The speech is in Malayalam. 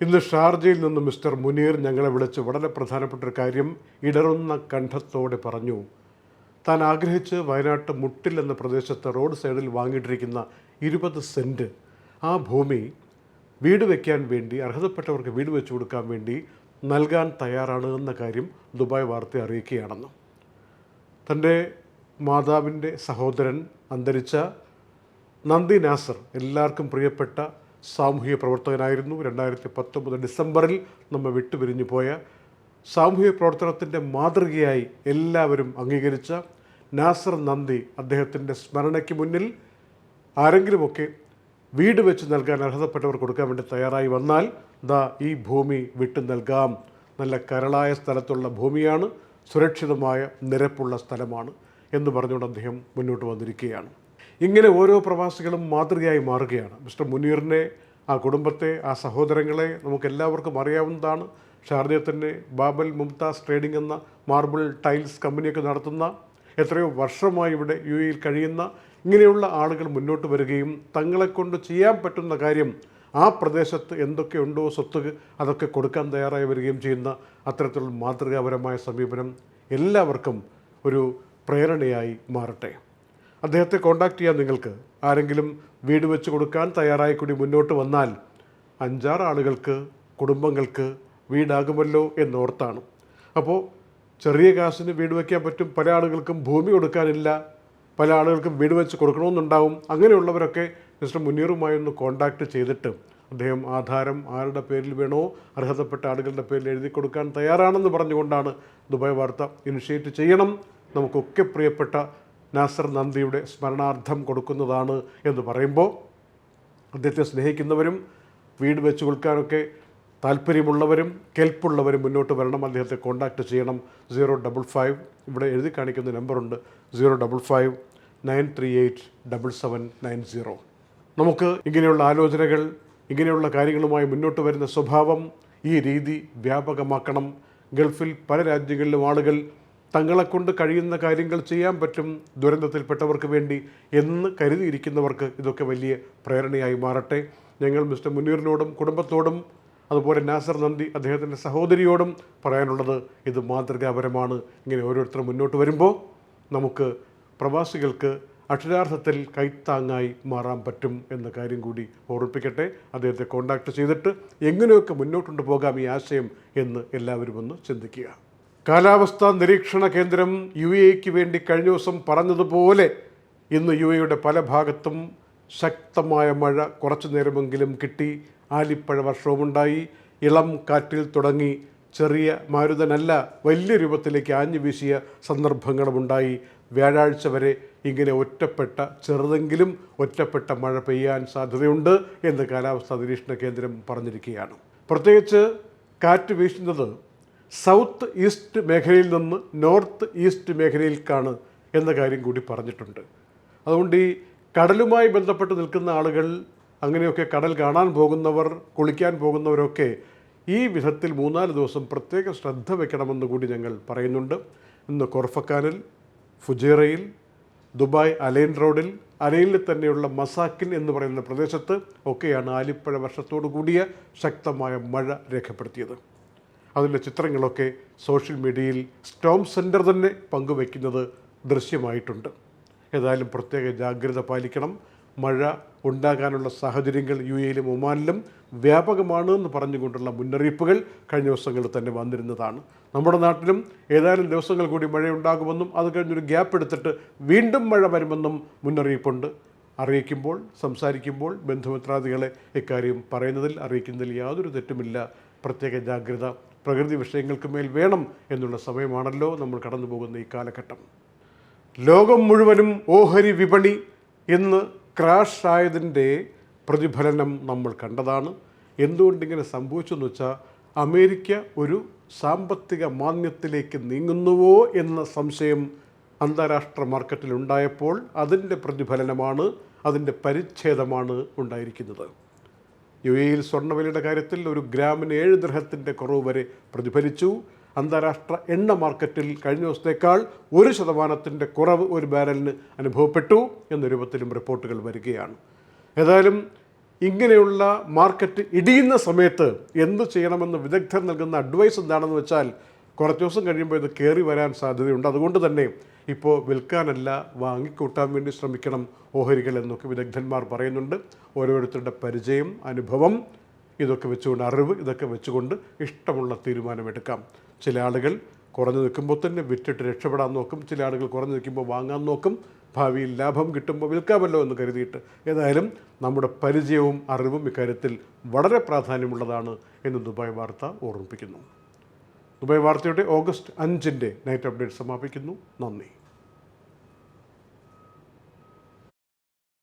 ഇന്ന് ഷാർജയിൽ നിന്ന് മിസ്റ്റർ മുനീർ ഞങ്ങളെ വിളിച്ച് വളരെ പ്രധാനപ്പെട്ട ഒരു കാര്യം ഇടറുന്ന കണ്ഠത്തോടെ പറഞ്ഞു. താൻ ആഗ്രഹിച്ച് വയനാട്ട് മുട്ടിൽ എന്ന പ്രദേശത്ത് റോഡ് സൈഡിൽ വാങ്ങിയിട്ടിരിക്കുന്ന ഇരുപത് സെന്റ് ആ ഭൂമി വീട് വയ്ക്കാൻ വേണ്ടി അർഹതപ്പെട്ടവർക്ക് വീട് വെച്ചു കൊടുക്കാൻ വേണ്ടി നൽകാൻ തയ്യാറാണ് എന്ന കാര്യം ദുബായ് വാർത്ത അറിയിക്കുകയാണെന്ന്. തന്റെ മാതാവിന്റെ സഹോദരൻ അന്തരിച്ച നന്ദി നാസർ എല്ലാവർക്കും പ്രിയപ്പെട്ട സാമൂഹിക പ്രവർത്തകനായിരുന്നു. രണ്ടായിരത്തി പത്തൊമ്പത് ഡിസംബറിൽ നമ്മെ വിട്ടുപിരിഞ്ഞു പോയ സാമൂഹിക പ്രവർത്തനത്തിന്റെ മാതൃകയായി എല്ലാവരും അംഗീകരിച്ച നാസർ നന്ദി അദ്ദേഹത്തിന്റെ സ്മരണയ്ക്ക് മുന്നിൽ ആരെങ്കിലുമൊക്കെ വീട് വെച്ച് നൽകാൻ അർഹതപ്പെട്ടവർ കൊടുക്കാൻ വേണ്ടി തയ്യാറായി വന്നാൽ ദാ ഈ ഭൂമി വിട്ടു നൽകാം. നല്ല കരളായ സ്ഥലത്തുള്ള ഭൂമിയാണ്. സുരക്ഷിതമായ നിരപ്പുള്ള സ്ഥലമാണ് എന്ന് പറഞ്ഞുകൊണ്ട് അദ്ദേഹം മുന്നോട്ട് വന്നിരിക്കുകയാണ്. ഇങ്ങനെ ഓരോ പ്രവാസികളും മാതൃകയായി മാറുകയാണ്. മിസ്റ്റർ മുനീറിനെ ആ കുടുംബത്തെ ആ സഹോദരങ്ങളെ നമുക്ക് എല്ലാവർക്കും അറിയാവുന്നതാണ്. ഷാർജയെ തന്നെ ബാബൽ മുംതാസ് ട്രേഡിംഗ് എന്ന മാർബിൾ ടൈൽസ് കമ്പനിയൊക്കെ നടത്തുന്ന എത്രയോ വർഷമായി ഇവിടെ യു എയിൽ കഴിയുന്ന ഇങ്ങനെയുള്ള ആളുകൾ മുന്നോട്ട് വരികയും തങ്ങളെ കൊണ്ട് ചെയ്യാൻ പറ്റുന്ന കാര്യം ആ പ്രദേശത്ത് എന്തൊക്കെയുണ്ടോ സ്വത്ത് അതൊക്കെ കൊടുക്കാൻ തയ്യാറായി വരികയും ചെയ്യുന്ന അത്തരത്തിലുള്ള മാതൃകാപരമായ സമീപനം എല്ലാവർക്കും ഒരു പ്രേരണയായി മാറട്ടെ. അദ്ദേഹത്തെ കോണ്ടാക്ട് ചെയ്യാം നിങ്ങൾക്ക്. ആരെങ്കിലും വീട് വെച്ച് കൊടുക്കാൻ തയ്യാറായി കൂടി മുന്നോട്ട് വന്നാൽ അഞ്ചാറ് ആളുകൾക്ക് കുടുംബങ്ങൾക്ക് വീടാകുമല്ലോ എന്നോർത്താണ്. അപ്പോൾ ചെറിയ കാശിന് വീട് വയ്ക്കാൻ പറ്റും പല ആളുകൾക്കും ഭൂമി കൊടുക്കാനില്ല പല ആളുകൾക്കും വീട് വെച്ച് കൊടുക്കണമെന്നുണ്ടാവും അങ്ങനെയുള്ളവരൊക്കെ മിസ്റ്റർ മുനീറുമായി ഒന്ന് കോണ്ടാക്ട് ചെയ്തിട്ട് അദ്ദേഹം ആധാരം ആരുടെ പേരിൽ വേണോ അർഹതപ്പെട്ട ആളുകളുടെ പേരിൽ എഴുതി കൊടുക്കാൻ തയ്യാറാണെന്ന് പറഞ്ഞുകൊണ്ടാണ് ദുബായ് വാർത്ത ഇനിഷ്യേറ്റ് ചെയ്യണം. നമുക്കൊക്കെ പ്രിയപ്പെട്ട നാസർ നന്ദിയുടെ സ്മരണാർത്ഥം കൊടുക്കുന്നതാണ് എന്ന് പറയുമ്പോൾ അദ്ദേഹത്തെ സ്നേഹിക്കുന്നവരും വീട് വെച്ച് കൊടുക്കാനൊക്കെ താല്പര്യമുള്ളവരും കെൽപ്പുള്ളവരും മുന്നോട്ട് വരണം. അദ്ദേഹത്തെ കോൺടാക്റ്റ് ചെയ്യണം. സീറോ ഡബിൾ ഫൈവ് ഇവിടെ എഴുതി കാണിക്കുന്ന നമ്പറുണ്ട്. Zero double five nine three eight double seven nine zero. നമുക്ക് ഇങ്ങനെയുള്ള ആലോചനകൾ ഇങ്ങനെയുള്ള കാര്യങ്ങളുമായി മുന്നോട്ട് വരുന്ന സ്വഭാവം ഈ രീതി വ്യാപകമാക്കണം. ഗൾഫിൽ പല രാജ്യങ്ങളിലും ആളുകൾ തങ്ങളെക്കൊണ്ട് കഴിയുന്ന കാര്യങ്ങൾ ചെയ്യാൻ പറ്റും ദുരന്തത്തിൽപ്പെട്ടവർക്ക് വേണ്ടി എന്ന് കരുതിയിരിക്കുന്നവർക്ക് ഇതൊക്കെ വലിയ പ്രേരണയായി മാറട്ടെ. ഞങ്ങൾ മിസ്റ്റർ മുനീറിനോടും കുടുംബത്തോടും അതുപോലെ നാസർ നന്ദി അദ്ദേഹത്തിന്റെ സഹോദരിയോടും പറയാനുള്ളത് ഇത് മാതൃകാപരമാണ്. ഇങ്ങനെ ഓരോരുത്തർ മുന്നോട്ട് വരുമ്പോൾ നമുക്ക് പ്രവാസികൾക്ക് അക്ഷരാർത്ഥത്തിൽ കൈത്താങ്ങായി മാറാൻ പറ്റും എന്ന കാര്യം കൂടി ഓർമ്മിപ്പിക്കട്ടെ. അദ്ദേഹത്തെ കോണ്ടാക്ട് ചെയ്തിട്ട് എങ്ങനെയൊക്കെ മുന്നോട്ടുകൊണ്ട് പോകാം ഈ ആശയം എന്ന് എല്ലാവരും ഒന്ന് ചിന്തിക്കുക. കാലാവസ്ഥാ നിരീക്ഷണ കേന്ദ്രം യു എക്ക് വേണ്ടി കഴിഞ്ഞ ദിവസം പറഞ്ഞതുപോലെ ഇന്ന് യു എയുടെ പല ഭാഗത്തും ശക്തമായ മഴ കുറച്ചു നേരമെങ്കിലും കിട്ടി. ആലിപ്പഴ വർഷവുമുണ്ടായി. ഇളം കാറ്റിൽ തുടങ്ങി. ചെറിയ മാരുതനല്ല വലിയ രൂപത്തിലേക്ക് ആഞ്ഞു വീശിയ സന്ദർഭങ്ങളുമുണ്ടായി. വ്യാഴാഴ്ച വരെ ഇങ്ങനെ ഒറ്റപ്പെട്ട ചെറുതെങ്കിലും ഒറ്റപ്പെട്ട മഴ പെയ്യാൻ സാധ്യതയുണ്ട് എന്ന് കാലാവസ്ഥാ നിരീക്ഷണ കേന്ദ്രം പറഞ്ഞിരിക്കുകയാണ്. പ്രത്യേകിച്ച് കാറ്റ് വീശുന്നത് സൗത്ത് ഈസ്റ്റ് മേഖലയിൽ നിന്ന് നോർത്ത് ഈസ്റ്റ് മേഖലയിലേക്കാണ് എന്ന കാര്യം കൂടി പറഞ്ഞിട്ടുണ്ട്. അതുകൊണ്ട് ഈ കടലുമായി ബന്ധപ്പെട്ട് നിൽക്കുന്ന ആളുകൾ അങ്ങനെയൊക്കെ കടൽ കാണാൻ പോകുന്നവർ കുളിക്കാൻ പോകുന്നവരൊക്കെ ഈ വിധത്തിൽ മൂന്നാൽ ദിവസം പ്രത്യേക ശ്രദ്ധ വെക്കണമെന്ന് കൂടി ഞങ്ങൾ പറയുന്നുണ്ട്. ഇന്ന് കൊർഫക്കാനിൽ ഫുജേറയിൽ ദുബായ് അലൈൻ റോഡിൽ അലൈനിൽ തന്നെയുള്ള മസാക്കിൻ എന്ന് പറയുന്ന പ്രദേശത്ത് ഒക്കെയാണ് ആലിപ്പഴ വർഷത്തോടു കൂടിയ ശക്തമായ മഴ രേഖപ്പെടുത്തിയത്. അതിന്റെ ചിത്രങ്ങളൊക്കെ സോഷ്യൽ മീഡിയയിൽ സ്റ്റോം സെന്റർ തന്നെ പങ്കുവയ്ക്കുന്നത് ദൃശ്യമായിട്ടുണ്ട്. ഏതായാലും പ്രത്യേക ജാഗ്രത പാലിക്കണം. മഴ ഉണ്ടാകാനുള്ള സാഹചര്യങ്ങൾ യു എയിലും ഒമാനിലും വ്യാപകമാണ് എന്ന് പറഞ്ഞുകൊണ്ടുള്ള മുന്നറിയിപ്പുകൾ കഴിഞ്ഞ ദിവസങ്ങളിൽ തന്നെ വന്നിരുന്നതാണ്. നമ്മുടെ നാട്ടിലും ഏതാനും ദിവസങ്ങൾ കൂടി മഴയുണ്ടാകുമെന്നും അത് കഴിഞ്ഞൊരു ഗ്യാപ്പ് എടുത്തിട്ട് വീണ്ടും മഴ വരുമെന്നും മുന്നറിയിപ്പുണ്ട്. അറിയിക്കുമ്പോൾ സംസാരിക്കുമ്പോൾ ബന്ധുമിത്രാദികളെ ഇക്കാര്യം പറയുന്നതിൽ അറിയിക്കുന്നതിൽ യാതൊരു തെറ്റുമില്ല. പ്രത്യേക ജാഗ്രത പ്രകൃതി വിഷയങ്ങൾക്ക് മേൽ വേണം എന്നുള്ള സമയമാണല്ലോ നമ്മൾ കടന്നു പോകുന്ന ഈ കാലഘട്ടം. ലോകം മുഴുവനും ഓഹരി വിപണി ഇന്ന് ക്രാഷ് ആയതിന്റെ പ്രതിഫലനം നമ്മൾ കണ്ടതാണ്. എന്തുകൊണ്ടിങ്ങനെ സംഭവിച്ചെന്ന് വെച്ചാൽ അമേരിക്ക ഒരു സാമ്പത്തിക മാന്യത്തിലേക്ക് നീങ്ങുന്നുവോ എന്ന സംശയം അന്താരാഷ്ട്ര മാർക്കറ്റിൽ ഉണ്ടായപ്പോൾ അതിന്റെ പ്രതിഫലനമാണ് അതിന്റെ പരിച്ഛേദമാണ് ഉണ്ടായിരിക്കുന്നത്. യു എയിൽ സ്വർണവിലയുടെ കാര്യത്തിൽ ഒരു ഗ്രാമിന് ഏഴ് ദൃഹത്തിന്റെ കുറവ് വരെ പ്രതിഫലിച്ചു. അന്താരാഷ്ട്ര എണ്ണ മാർക്കറ്റിൽ കഴിഞ്ഞ ദിവസത്തേക്കാൾ ഒരു ശതമാനത്തിന്റെ കുറവ് ഒരു ബാരലിന് അനുഭവപ്പെട്ടു എന്ന രൂപത്തിലും റിപ്പോർട്ടുകൾ വരികയാണ്. ഏതായാലും ഇങ്ങനെയുള്ള മാർക്കറ്റ് ഇടിയുന്ന സമയത്ത് എന്ത് ചെയ്യണമെന്ന് വിദഗ്ധർ നൽകുന്ന അഡ്വൈസ് എന്താണെന്ന് വെച്ചാൽ കുറച്ച് ദിവസം കഴിയുമ്പോൾ ഇത് കയറി വരാൻ സാധ്യതയുണ്ട്. അതുകൊണ്ട് തന്നെ ഇപ്പോൾ വിൽക്കാനല്ല വാങ്ങിക്കൂട്ടാൻ വേണ്ടി ശ്രമിക്കണം ഓഹരികൾ എന്നൊക്കെ വിദഗ്ധന്മാർ പറയുന്നുണ്ട്. ഓരോരുത്തരുടെ പരിചയം അനുഭവം ഇതൊക്കെ വെച്ചുകൊണ്ട് അറിവ് ഇതൊക്കെ വെച്ചുകൊണ്ട് ഇഷ്ടമുള്ള തീരുമാനമെടുക്കാം. ചില ആളുകൾ കുറഞ്ഞു നിൽക്കുമ്പോൾ തന്നെ വിറ്റിട്ട് രക്ഷപ്പെടാൻ നോക്കും. ചില ആളുകൾ കുറഞ്ഞു നിൽക്കുമ്പോൾ വാങ്ങാൻ നോക്കും. ഭാവിയിൽ ലാഭം കിട്ടുമ്പോൾ വിൽക്കാമല്ലോ എന്ന് കരുതിയിട്ട് ഏതായാലും നമ്മുടെ പരിചയവും അറിവും ഇക്കാര്യത്തിൽ വളരെ പ്രാധാന്യമുള്ളതാണ് എന്ന് ദുബായ് വാർത്ത ഓർമ്മിപ്പിക്കുന്നു. ദുബായ് വാർത്തയുടെ ഓഗസ്റ്റ് അഞ്ചിന്റെ നൈറ്റ് അപ്ഡേറ്റ് സമാപിക്കുന്നു. നന്ദി.